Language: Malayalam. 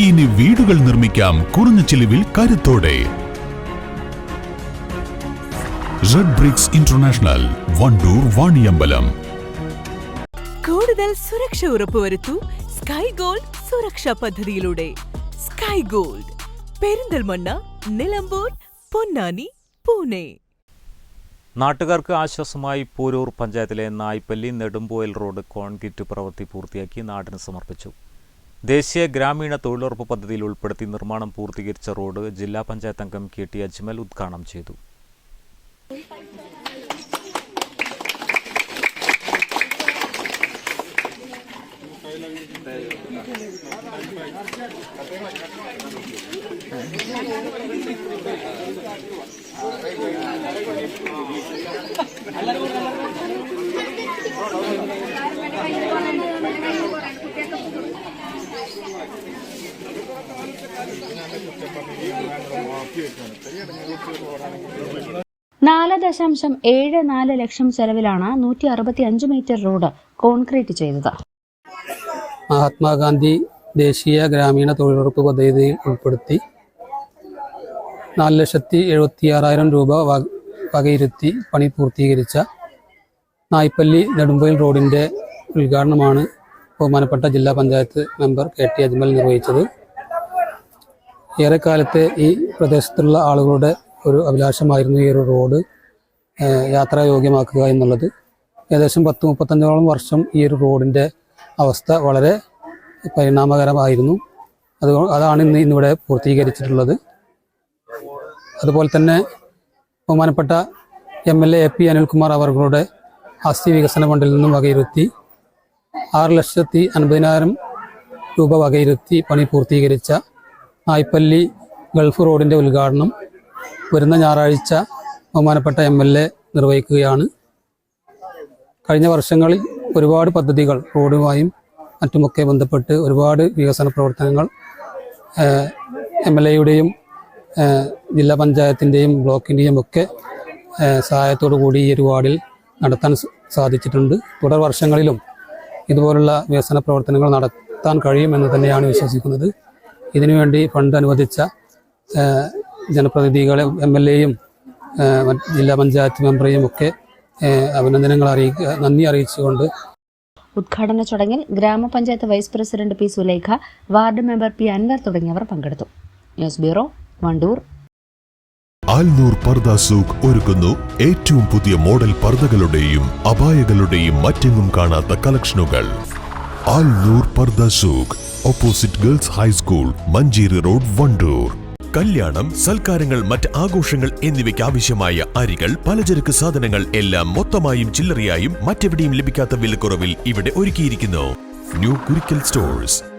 ഇനി വീടുകൾ നിർമ്മിക്കാം കുറഞ്ഞ ചിലവിൽ കരുത്തോടെ. Red bricks international Wandoor Vaniyambalam കൂടുതൽ സുരക്ഷ ഉറപ്പുവരുത്തൂ സ്കൈ ഗോൾഡ് സുരക്ഷാ പദ്ധതിയിലൂടെ. Sky gold Perinthalmanna Nilambur Ponnani Pune. നാട്ടുകാർക്ക് ആശ്വാസമായി പോരൂർ പഞ്ചായത്തിലെ നായ്പല്ലി നെടുമ്പോയിൽ റോഡ് കോൺക്രീറ്റ് പ്രവൃത്തി പൂർത്തിയാക്കി നാടിന് സമർപ്പിച്ചു. ദേശീയ ഗ്രാമീണ തൊഴിലുറപ്പ് പദ്ധതിയിൽ ഉൾപ്പെടുത്തി നിർമ്മാണം പൂർത്തീകരിച്ച റോഡ് ജില്ലാ പഞ്ചായത്ത് അംഗം കെ ടി അജ്മൽ ഉദ്ഘാടനം ചെയ്തു. നാല് ദശാംശം ഏഴ് നാല് ലക്ഷം ചെലവിലാണ് നൂറ്റി അറുപത്തി അഞ്ച് മീറ്റർ റോഡ് കോൺക്രീറ്റ് ചെയ്തത്. മഹാത്മാഗാന്ധി ദേശീയ ഗ്രാമീണ തൊഴിലുറപ്പ് പദ്ധതിയിൽ ഉൾപ്പെടുത്തി നാല് ലക്ഷത്തി എഴുപത്തി ആറായിരം രൂപ വക- വകയിരുത്തി പണി പൂർത്തീകരിച്ച നായ്പല്ലി നെടുമ്പയിൽ റോഡിന്റെ ഉദ്ഘാടനമാണ് ബഹുമാനപ്പെട്ട ജില്ലാ panchayat member K T Ajmal നിർവഹിച്ചത്. ഏറെക്കാലത്തെ ഈ പ്രദേശത്തുള്ള ആളുകളുടെ ഒരു അഭിലാഷമായിരുന്നു ഈ ഒരു റോഡ് യാത്രായോഗ്യമാക്കുക എന്നുള്ളത്. ഏകദേശം പത്ത് മുപ്പത്തഞ്ചോളം വർഷം ഈ ഒരു റോഡിന്റെ അവസ്ഥ വളരെ പരിണാമകരമായിരുന്നു. അത് അതാണ് ഇന്ന് ഇന്നിവിടെ പൂർത്തീകരിച്ചിട്ടുള്ളത്. അതുപോലെ തന്നെ ബഹുമാനപ്പെട്ട M L A A P Anilkumar അവർകളുടെ ആസ്തി വികസന ഫണ്ടിൽ നിന്നും വകയിരുത്തി ആറ് ലക്ഷത്തി അൻപതിനായിരം രൂപ വകയിരുത്തി പണി പൂർത്തീകരിച്ച നായ്പല്ലി ഗൾഫ് റോഡിന്റെ ഉദ്ഘാടനം വരുന്ന ഞായറാഴ്ച ബഹുമാനപ്പെട്ട എം എൽ എ നിർവഹിക്കുകയാണ്. കഴിഞ്ഞ വർഷങ്ങളിൽ ഒരുപാട് പദ്ധതികൾ റോഡുമായും മറ്റുമൊക്കെ ബന്ധപ്പെട്ട് ഒരുപാട് വികസന പ്രവർത്തനങ്ങൾ എം എൽ എയുടെയും ജില്ലാ പഞ്ചായത്തിന്റെയും ബ്ലോക്കിന്റെയും ഒക്കെ സഹായത്തോടു കൂടി ഈ ഒരു വാർഡിൽ നടത്താൻ സാധിച്ചിട്ടുണ്ട്. തുടർ വർഷങ്ങളിലും ഇതുപോലുള്ള വികസന പ്രവർത്തനങ്ങൾ നടത്താൻ കഴിയുമെന്ന് തന്നെയാണ് വിശ്വസിക്കുന്നത്. ഇതിനുവേണ്ടി ഫണ്ട് അനുവദിച്ച ജനപ്രതിനിധികളെ എം എൽ എയും ജില്ലാ പഞ്ചായത്ത് മെമ്പറേയും ഒക്കെ അഭിനന്ദനങ്ങൾ അറിയിക്കുക നന്ദി അറിയിച്ചുകൊണ്ട്. ഉദ്ഘാടന ചടങ്ങിൽ ഗ്രാമപഞ്ചായത്ത് vice president P Sulekha ward member P Anvar തുടങ്ങിയവർ പങ്കെടുത്തു. News bureau Wandoor. Alnoor പർദ Souq ഒരുക്കുന്നു. ഏറ്റവും പുതിയ മോഡൽ പർദകളുടെയും അപായകളുടെയും മറ്റെങ്ങും കാണാത്ത കളക്ഷനുകൾ. Alnoor Pardha Souq opposite girls high school Manjeri road Wandoor. കല്യാണം സൽക്കാരങ്ങൾ മറ്റ് ആഘോഷങ്ങൾ എന്നിവയ്ക്ക് ആവശ്യമായ അരികൾ പലചരക്ക് സാധനങ്ങൾ എല്ലാം മൊത്തമായും ചില്ലറയായും മറ്റെവിടെയും ലഭിക്കാത്ത വിലക്കുറവിൽ ഇവിടെ ഒരുക്കിയിരിക്കുന്നു. New Kurikkal stores.